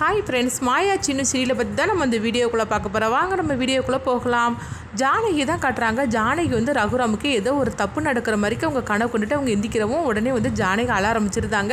Hi friends மாயா சின்ன சீரியலை பற்றி தான் நம்ம இந்த வீடியோக்குள்ளே பார்க்க போகிறோம் வாங்க நம்ம வீடியோக்குள்ளே போகலாம். ஜானகி தான் காட்டுறாங்க. ஜானகி வந்து ரகுராமுக்கு ஏதோ ஒரு தப்பு நடக்கிற மாதிரிக்கு அவங்க கனவு கொண்டுட்டு அவங்க எந்திக்கிறவும் உடனே வந்து ஜானகி அழ ஆரம்பிச்சிருந்தாங்க.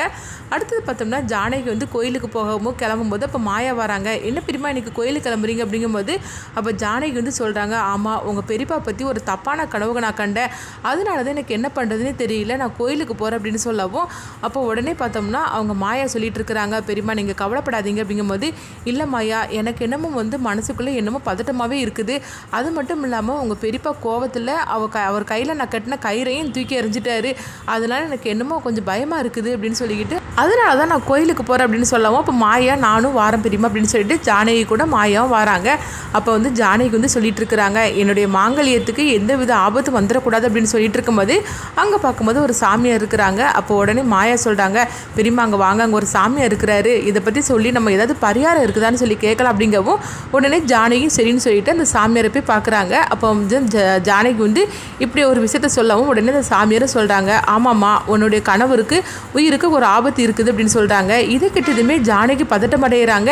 அடுத்தது பார்த்தோம்னா ஜானகி வந்து கோயிலுக்கு போகவும் கிளம்பும்போது அப்போ மாயா வராங்க. என்ன பெரியமா இன்னைக்கு கோயிலுக்கு கிளம்புறீங்க? அப்படிங்கும்போது அப்போ ஜானகி வந்து சொல்கிறாங்க ஆமாம் உங்கள் பெரியப்பா பற்றி ஒரு தப்பான கனவு நான் கண்டேன். அதனால தான் எனக்கு என்ன பண்ணுறதுனே தெரியல. நான் கோயிலுக்கு போகிறேன் அப்படின்னு சொல்லவும் அப்போ உடனே பார்த்தோம்னா அவங்க மாயா சொல்லிட்டு இருக்கிறாங்க பெரியம்மா நீங்கள் கவலைப்படாதீங்க அப்படிங்கும்போது இல்லை மாயா எனக்கு என்னமோ வந்து மனசுக்குள்ளே என்னமோ பதட்டமாகவே இருக்குது. அது மட்டும் இல்லாமல் உங்கள் பெரியப்பா கோவத்தில் அவ க அவர் கையில் நான் கட்டின கயிறையும் தூக்கி எறிஞ்சிட்டாரு. அதனால் எனக்கு என்னமோ கொஞ்சம் பயமாக இருக்குது அப்படின்னு சொல்லிக்கிட்டு அதனால தான் நான் கோயிலுக்கு போகிறேன் அப்படின்னு சொல்லவும் அப்போ மாயா நானும் வாரம் பெரியமா அப்படின்னு சொல்லிட்டு ஜானகி கூட மாயாவும் வராங்க. அப்போ வந்து ஜானகி வந்து சொல்லிட்டு இருக்கிறாங்க என்னுடைய மாங்கல்யத்துக்கு எந்த வித ஆபத்து வந்துடக்கூடாது அப்படின்னு சொல்லிட்டு இருக்கும்போது அங்கே பார்க்கும்போது ஒரு சாமியார் இருக்கிறாங்க. அப்போ உடனே மாயா சொல்கிறாங்க பெரியம்மா அங்கே வாங்க அங்கே ஒரு சாமியார் இருக்கிறாரு. இதை பற்றி சொல்லி நம்ம ஏதாவது பரிகாரம் இருக்குதான்னு சொல்லி கேட்கலாம் அப்படிங்கவும் உடனே ஜானகி சரின்னு சொல்லிட்டு அந்த சாமியாரை போய் பார்க்குறாங்க. அப்போ வந்து ஜ- ஜானகி வந்து இப்படி ஒரு விஷயத்த சொல்லவும் உடனே அந்த சாமியாரை சொல்கிறாங்க ஆமாம்மா உன்னுடைய கணவருக்கு உயிருக்கு ஒரு ஆபத்து இருக்குது அப்படின்னு சொல்கிறாங்க இதை கிட்டதுமே ஜானகி பதட்டம் அடைகிறாங்க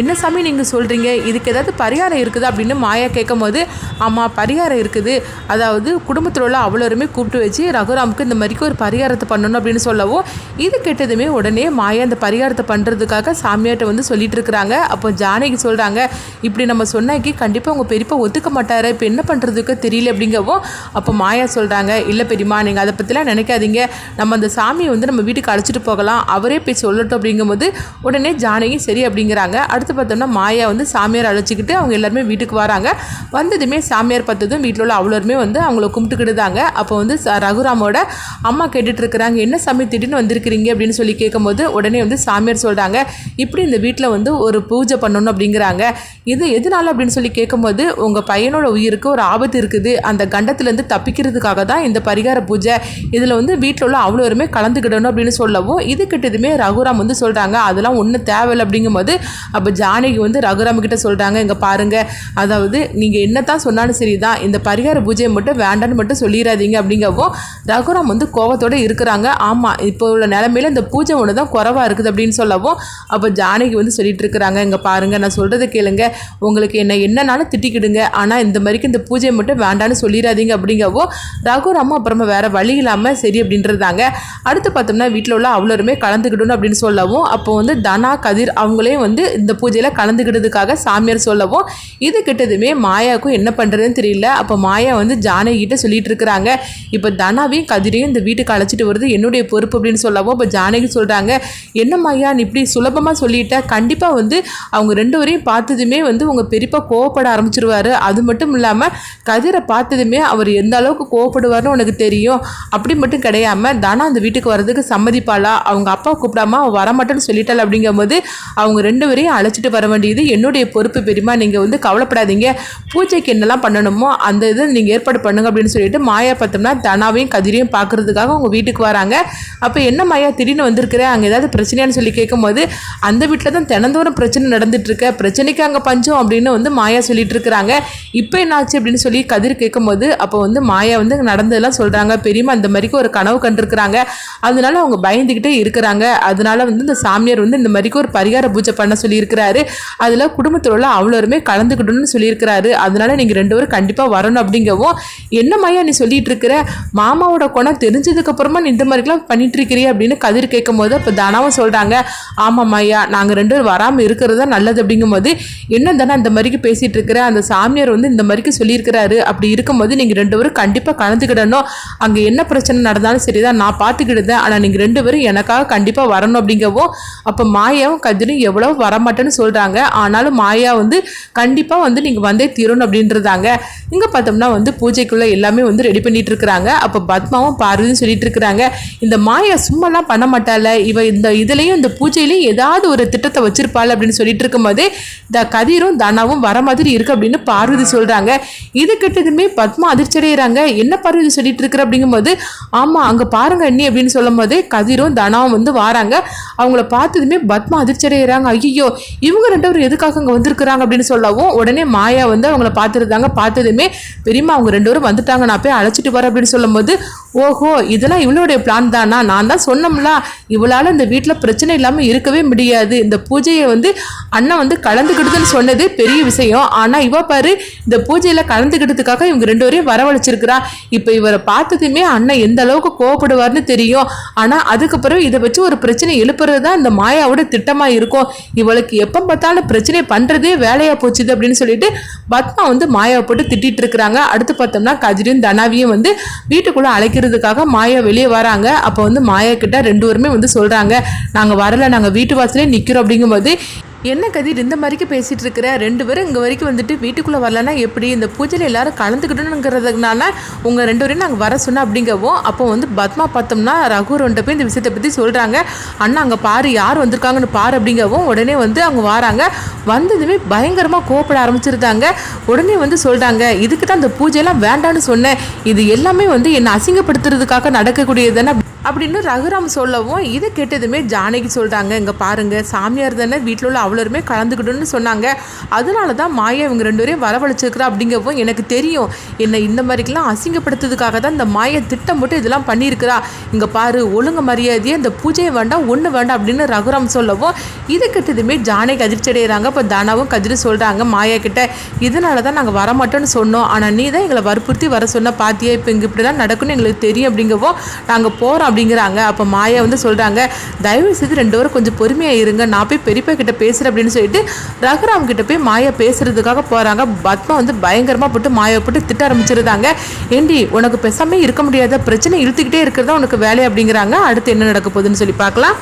என்ன சாமி நீங்கள் சொல்கிறீங்க இதுக்கு ஏதாவது பரிகாரம் இருக்குது அப்படின்னு மாயா கேட்கும் போது ஆமாம் பரிகாரம் இருக்குது. அதாவது குடும்பத்தில் உள்ள அவ்வளோருமே கூப்பிட்டு வச்சு ரகுராமுக்கு இந்த மாதிரிக்கு ஒரு பரிகாரத்தை பண்ணணும் அப்படின்னு சொல்லவும் இது கெட்டதுமே உடனே மாயா அந்த பரிகாரத்தை பண்ணுறதுக்காக சாமியார்ட்ட வந்து சொல்லிட்டு இருக்கிறாங்க. அப்போ ஜானகி சொல்கிறாங்க இப்படி நம்ம சொன்னாக்கி கண்டிப்பாக உங்கள் பெரியப்பா ஒத்துக்க மாட்டார். இப்போ என்ன பண்ணுறதுக்கு தெரியல அப்படிங்கவும் அப்போ மாயா சொல்கிறாங்க இல்லை பெரியம்மா நீங்கள் அதை பற்றிலாம் நினைக்காதீங்க. நம்ம அந்த சாமியை வந்து நம்ம வீட்டுக்கு அழைச்சிட்டு போகலாம். அவரே போய் சொல்லட்டும் அப்படிங்கும்போது உடனே ஜானகி சரி அப்படிங்கிறாங்க. அடுத்து பார்த்தோம்னா மாயா வந்து சாமியார் அழைச்சிக்கிட்டு அவங்க எல்லாருமே வீட்டுக்கு வராங்க. வந்ததுமே சாமியார் பார்த்ததும் வீட்டில் உள்ள அவ்வளோருமே வந்து அவங்கள கும்பிட்டுக்கிட்டுதாங்க. அப்போ வந்து ச- ரகுராமோட அம்மா கேட்டுட்டு இருக்கிறாங்க என்ன சாமி திடீர்னு வந்திருக்கிறீங்க? அப்படின்னு சொல்லி கேட்கும்போது உடனே வந்து சாமியார் சொல்கிறாங்க இப்படி இந்த வீட்டில் வந்து ஒரு பூஜை பண்ணணும் அப்படிங்கிறாங்க. இது எதனால அப்படின்னு சொல்லி கேட்கும்போது உங்கள் பையனோட உயிருக்கு ஒரு ஆபத்து இருக்குது. அந்த கண்டத்துலேருந்து தப்பிக்கிறதுக்காக தான் இந்த பரிகார பூஜை. இதில் வந்து வீட்டில் உள்ள அவ்வளோருமே கலந்துக்கிடணும் அப்படின்னு சொல்லவும் இதுக்கிட்ட கேட்டதுமே ரகுராம் வந்து சொல்கிறாங்க அதெல்லாம் ஒன்றும் தேவையில்லை. அப்படிங்கும்போது அப்போ ஜானகி வந்து ரகுராம் கிட்ட சொல்கிறாங்க இங்கே பாருங்கள் அதாவது நீங்கள் என்ன தான் சொன்னாலும் சரி தான் இந்த பரிகார பூஜையை மட்டும் வேண்டான்னு மட்டும் சொல்லிடாதீங்க அப்படிங்கவும் ரகுராம் வந்து கோவத்தோடு இருக்கிறாங்க. ஆமாம் இப்போ உள்ள நிலமையில இந்த பூஜை ஒன்று தான் குறவாக இருக்குது அப்படின்னு சொல்லவும் அப்போ ஜானகி வந்து சொல்லிட்டு இருக்கிறாங்க இங்கே பாருங்கள் நான் சொல்கிறத கேளுங்க உங்களுக்கு என்ன என்னன்னாலும் திட்டிக்கிடுங்க ஆனால் இந்த மாதிரிக்கு இந்த பூஜையை மட்டும் வேண்டான்னு சொல்லிடாதீங்க அப்படிங்கவோ ரகுராமும் அப்புறமா வேறு வழி இல்லாமல் சரி அப்படின்றதாங்க. அடுத்து பார்த்தோம்னா வீட்டில் உள்ள அவ்வளோருமே கலந்துக்கிடணும் அப்படின்னு சொல்லவும் அப்போ வந்து தனா கதிர் அவங்களே வந்து இந்த பூஜையில் கலந்துக்கிட்டதுக்காக சாமியார் சொல்லவும் இது கிட்டதுமே மாயாவுக்கும் என்ன பண்ணுறதுன்னு தெரியல. அப்போ மாயா வந்து ஜானகிட்ட சொல்லிட்டு இருக்கிறாங்க இப்போ தனாவையும் கதிரையும் இந்த வீட்டுக்கு அழைச்சிட்டு வருது என்னுடைய பொறுப்பு அப்படின்னு சொல்லவும் இப்போ ஜானகி சொல்கிறாங்க என்ன மாயா நீ இப்படி சுலபமாக சொல்லிட்ட. கண்டிப்பாக வந்து அவங்க ரெண்டு வரையும் பார்த்ததுமே வந்து உங்கள் பெரியப்பா கோவப்பட ஆரம்பிச்சிருவாரு. அது மட்டும் இல்லாமல் கதிரை பார்த்ததுமே அவர் எந்த அளவுக்கு கோவப்படுவார்னு உனக்கு தெரியும். அப்படி மட்டும் கிடையாம தனா அந்த வீட்டுக்கு வர்றதுக்கு சம்மதிப்பாளா? அவங்க அப்பா கூப்பிடாம அவன் வரமாட்டேன்னு சொல்லிட்டாள். அப்படிங்கும்போது அவங்க ரெண்டு பேரையும் அழைச்சிட்டு வர வேண்டியது என்னுடைய பொறுப்பு பெரியமா நீங்கள் வந்து கவலைப்படாதீங்க. பூஜைக்கு என்னெல்லாம் பண்ணணுமோ அந்த இதை நீங்கள் ஏற்பாடு பண்ணுங்க அப்படின்னு சொல்லிட்டு மாயா பார்த்தோம்னா தனாவையும் கதிரையும் பார்க்கறதுக்காக அவங்க வீட்டுக்கு வராங்க. அப்போ என்ன மாயா திடீர்னு வந்திருக்கிற? அங்கே ஏதாவது பிரச்சனையான்னு சொல்லி கேட்கும்போது அந்த வீட்டில் தான் தினந்தோறும் பிரச்சனை நடந்துட்டுருக்க. பிரச்சனைக்கு அங்கே பஞ்சம். அப்படின்னு வந்து மாயா சொல்லிட்டு இருக்கிறாங்க. இப்போ என்னாச்சு அப்படின்னு சொல்லி கதிர் கேட்கும்போது அப்போ வந்து மாயா வந்து நடந்ததெல்லாம் சொல்கிறாங்க பெரியம்மா அந்த மாதிரிக்கு ஒரு கனவு கண்டிருக்கிறாங்க. அதனால அவங்க பயந்துக்கிட்டே இருக்கிறாங்க. அதனால வந்து இந்த சாமியார் வந்து இந்த மாதிரிக்கு ஒரு பரிகார பூஜை பண்ண சொல்லியிருக்கிறாரு. அதில் குடும்பத்தில் உள்ள அவ்வளோருமே கலந்துக்கிடணும்னு சொல்லியிருக்கிறாரு. அதனால நீங்கள் ரெண்டு பேரும் கண்டிப்பாக வரணும் அப்படிங்கவும் என்ன மையா நீ சொல்லிட்டு இருக்கிற மாமாவோட குணம் தெரிஞ்சதுக்கப்புறமா நீ இந்த மாதிரிலாம் பண்ணிட்டு இருக்கிறீ அப்படின்னு கதிர் கேட்கும்போது இப்போ தனாவும் சொல்கிறாங்க ஆமாம் மையா நாங்கள் ரெண்டு பேரும் வராமல் இருக்கிறது தான் நல்லது. அப்படிங்கும்போது என்ன தானே அந்த மாதிரிக்கு பேசிகிட்டு இருக்கிற அந்த சாமியார் வந்து இந்த மாதிரிக்கு சொல்லியிருக்கிறாரு. அப்படி இருக்கும்போது நீங்கள் ரெண்டு பேரும் கண்டிப்பாக கலந்துக்கிடணும் அங்கே என்ன பிரச்சனை நடந்தாலும் சரிதான் நான் பார்த்துக்கிடுதேன். ஆனால் நீங்கள் ரெண்டு பேரும் எனக்காக கண்டிப்பாக வரணும் அப்படிங்கவும் அப்போ மாயாவும் கதிரும் எவ்வளோ வரமாட்டேன்னு சொல்கிறாங்க ஆனாலும் மாயா வந்து கண்டிப்பாக வந்து நீங்கள் வந்தே தீரணும் அப்படின்றதாங்க. இங்கே பார்த்தோம்னா வந்து பூஜைக்குள்ளே எல்லாமே வந்து ரெடி பண்ணிட்டு இருக்கிறாங்க. அப்போ பத்மாவும் பார்வதியும் சொல்லிட்டு இருக்கிறாங்க. இந்த மாயா சும்மாலாம் பண்ண மாட்டாள. இவ இந்த இதுலேயும் இந்த பூஜையிலையும் ஏதாவது ஒரு திட்டத்தை வச்சிருப்பாள் அப்படின்னு சொல்லிட்டு இருக்கும்போது இந்த கதிரும் தனாவும் வர மாதிரி இருக்கு அப்படின்னு பார்வதி சொல்கிறாங்க இது கிட்டதுமே பத்மா அதிர்ச்சி அடைகிறாங்க என்ன பார்வதி சொல்லிட்டு இருக்கிற அப்படிங்கும்போது ஆமாம் அங்கே பாருங்க அண்ணி அப்படின்னு சொல்லும் போதே கதிரும் தனாவும் வந்து வாராங்க. அவங்கள பார்த்ததுமே பத்மா அதிர்ச்சி அடைகிறாங்க ஐயோ இவங்க ரெண்டு பேரும் எதுக்காக அங்கே வந்திருக்கிறாங்க அப்படின்னு சொல்லவும் உடனே மாயா வந்து அவங்கள பார்த்துருந்தாங்க. பார்த்ததுமே பெரியம்மா அவங்க ரெண்டு பேரும் வந்துட்டாங்க. நான் போய் அழைச்சிட்டு வரேன் அப்படின்னு சொல்லும்போது ஓஹோ இதெல்லாம் இவளுடைய பிளான் தானா? நான் தான் சொன்னோம்ல இவளால் இந்த வீட்டில் பிரச்சனை இல்லாமல் இருக்கவே முடியாது. இந்த பூஜையை வந்து அண்ணன் வந்து கலந்துக்கிடுதுன்னு சொன்னது பெரிய விஷயம். ஆனால் இவ பாரு இந்த பூஜையில் கலந்துக்கிட்டதுக்காக இவங்க ரெண்டு பேரையும் வரவழைச்சிருக்கிறா. இப்போ இவரை பார்த்ததுமே அண்ணன் எந்த அளவுக்கு கோவப்படுவார்னு தெரியும். ஆனால் அதுக்கப்புறம் இதை வச்சு ஒரு பிரச்சனை எழுப்புறது தான் இந்த மாயாவோட திட்டமாக இருக்கும். இவளுக்கு எப்போ பார்த்தாலும் பிரச்சனை பண்ணுறதே வேலையாக போச்சுது அப்படின்னு சொல்லிட்டு பத்மா வந்து மாயாவை போட்டு திட்டிகிட்டு இருக்கிறாங்க. அடுத்து பார்த்தோம்னா கதிரும் தனாவியும் வந்து வீட்டுக்குள்ளே அழைக்கிறதுக்காக மாயா வெளியே வராங்க. அப்போ வந்து மாயா கிட்ட ரெண்டு பேருமே வந்து சொல்கிறாங்க நாங்கள் வரல நாங்கள் வீட்டு வாசலே நிற்கிறோம் அப்படிங்கும்போது என்ன கதிர் இந்த மாதிரிக்கு பேசிகிட்டு இருக்கிற? ரெண்டு பேரும் இங்கே வரைக்கும் வந்துட்டு வீட்டுக்குள்ளே வரலன்னா எப்படி? இந்த பூஜையில் எல்லாரும் கலந்துக்கிட்டணுங்கிறதுனால உங்கள் ரெண்டு பேரும் நாங்கள் வர சொன்னோம் அப்படிங்கவும் அப்போ வந்து பத்மா பார்த்தோம்னா ரகுரன்ட்ட போய் இந்த விஷயத்தை பற்றி சொல்கிறாங்க அண்ணா அங்கே பாரு யார் வந்திருக்காங்கன்னு பாரு அப்படிங்கவும் உடனே வந்து அவங்க வராங்க. வந்ததுமே பயங்கரமாக கோப்பட ஆரம்பிச்சிருந்தாங்க. உடனே வந்து சொல்கிறாங்க இதுக்கு தான் இந்த பூஜையெல்லாம் வேண்டான்னு சொன்னேன். இது எல்லாமே வந்து என்னை அசிங்கப்படுத்துறதுக்காக நடக்கக்கூடியது தானே அப்படின்னு ரகுராம் சொல்லவும் இதை கேட்டதுமே ஜானகி சொல்கிறாங்க இங்கே பாருங்கள் சாமியார் தானே வீட்டில் உள்ள அவ்வளோருமே கலந்துக்கிட்டுன்னு சொன்னாங்க. அதனால தான் மாயா இவங்க ரெண்டு பேரையும் வரவழைச்சிருக்கிறா அப்படிங்கவும் எனக்கு தெரியும். என்னை இந்த மாதிரிக்கெல்லாம் அசிங்கப்படுத்துறதுக்காக தான் இந்த மாயை திட்டம் போட்டு இதெல்லாம் பண்ணியிருக்கிறா. இங்கே பாரு ஒழுங்கு மரியாதையே இந்த பூஜையை வேண்டாம் ஒன்று வேண்டாம் அப்படின்னு ரகுராம் சொல்லவும் இதை கேட்டதுமே ஜானகி அதிர்ச்சி அடைகிறாங்க இப்போ தானாவும் கதிர் சொல்கிறாங்க மாயா கிட்ட இதனால தான் நாங்கள் வரமாட்டோம்னு சொன்னோம். ஆனால் நீ தான் எங்களை வற்புறுத்தி வர சொன்ன பாத்தியா? இப்போ இங்கே இப்படி தான் நடக்கும்னு எங்களுக்கு தெரியும் அப்படிங்கவும் நாங்கள் போகிறோம் அப்படிங்கிறாங்க. அப்போ மாயா வந்து சொல்கிறாங்க தயவு செய்து ரெண்டு பேரும் கொஞ்சம் பொறுமையாக இருங்க. நான் போய் பெரியப்பா கிட்ட பேசுகிறேன் அப்படின்னு சொல்லிட்டு ரகுராம் கிட்ட போய் மாயா பேசுறதுக்காக போகிறாங்க பத்மா வந்து பயங்கரமாக போட்டு மாயாவை போட்டு திட்ட ஆரம்பிச்சிருந்தாங்க. ஏண்டி உனக்கு பேசாமே இருக்க முடியாத? பிரச்சனை இழுத்துக்கிட்டே இருக்கிறதா உனக்கு வேலை? அப்படிங்கிறாங்க. அடுத்து என்ன நடக்க போகுதுன்னு சொல்லி பார்க்கலாம்.